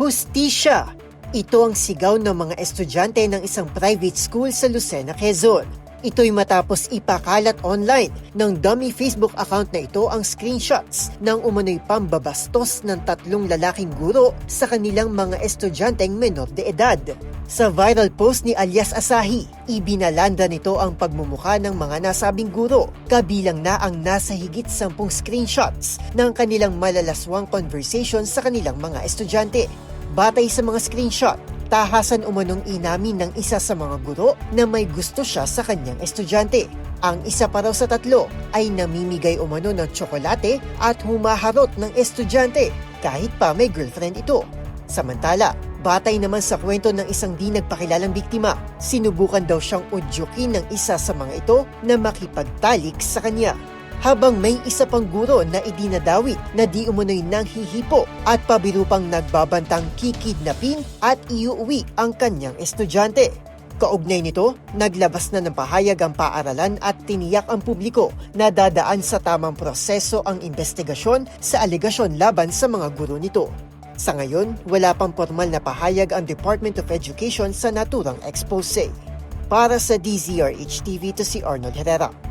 Hustisya! Ito ang sigaw ng mga estudyante ng isang private school sa Lucena, Quezon. Ito'y matapos ipakalat online ng dummy Facebook account na ito ang screenshots ng umano'y pambabastos ng tatlong lalaking guro sa kanilang mga estudyanteng menor de edad. Sa viral post ni alias Asahi, ibinalanda nito ang pagmumukha ng mga nasabing guro, kabilang na ang nasa higit sampung screenshots ng kanilang malalaswang conversation sa kanilang mga estudyante. Batay sa mga screenshot, tahasan umanong inamin ng isa sa mga guro na may gusto siya sa kanyang estudyante. Ang isa pa raw sa tatlo ay namimigay umano ng tsokolate at humaharot ng estudyante kahit pa may girlfriend ito. Samantala, batay naman sa kwento ng isang di nagpakilalang biktima, sinubukan daw siyang udyukin ng isa sa mga ito na makipagtalik sa kanya habang may isa pang guro na idinadawit na di umunoy nang hihipo at pabiro pang nagbabantang kikidnapin at iuwi ang kanyang estudyante. Kaugnay nito, naglabas na ng pahayag ang paaralan at tiniyak ang publiko na dadaan sa tamang proseso ang investigasyon sa alegasyon laban sa mga guro nito. Sa ngayon, wala pang formal na pahayag ang Department of Education sa naturang expose. Para sa DZRH TV to si Arnold Herrera.